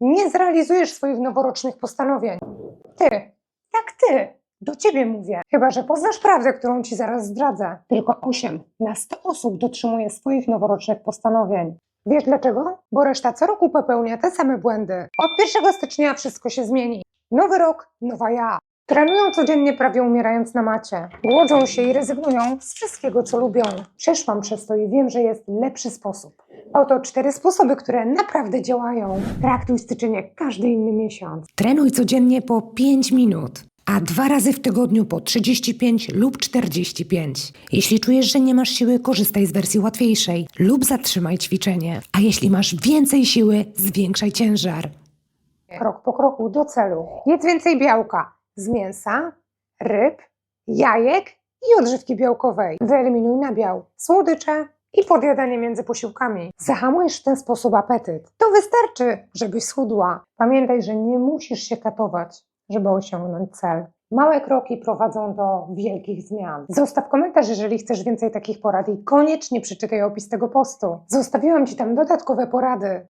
nie zrealizujesz swoich noworocznych postanowień. Ty, tak ty, do ciebie mówię. Chyba, że poznasz prawdę, którą ci zaraz zdradzę. Tylko 8 na 100 osób dotrzymuje swoich noworocznych postanowień. Wiesz dlaczego? Bo reszta co roku popełnia te same błędy. Od 1 stycznia wszystko się zmieni. Nowy rok, nowa ja. Trenują codziennie prawie umierając na macie. Głodzą się i rezygnują z wszystkiego, co lubią. Przeszłam przez to i wiem, że jest lepszy sposób. Oto cztery sposoby, które naprawdę działają. Traktuj styczeń jak każdy inny miesiąc. Trenuj codziennie po 5 minut, a dwa razy w tygodniu po 35 lub 45. Jeśli czujesz, że nie masz siły, korzystaj z wersji łatwiejszej lub zatrzymaj ćwiczenie. A jeśli masz więcej siły, zwiększaj ciężar. Krok po kroku do celu. Jedz więcej białka z mięsa, ryb, jajek i odżywki białkowej. Wyeliminuj nabiał, słodycze i podjadanie między posiłkami. Zahamujesz w ten sposób apetyt. To wystarczy, żebyś schudła. Pamiętaj, że nie musisz się katować, żeby osiągnąć cel. Małe kroki prowadzą do wielkich zmian. Zostaw komentarz, jeżeli chcesz więcej takich porad i koniecznie przeczytaj opis tego postu. Zostawiłam Ci tam dodatkowe porady.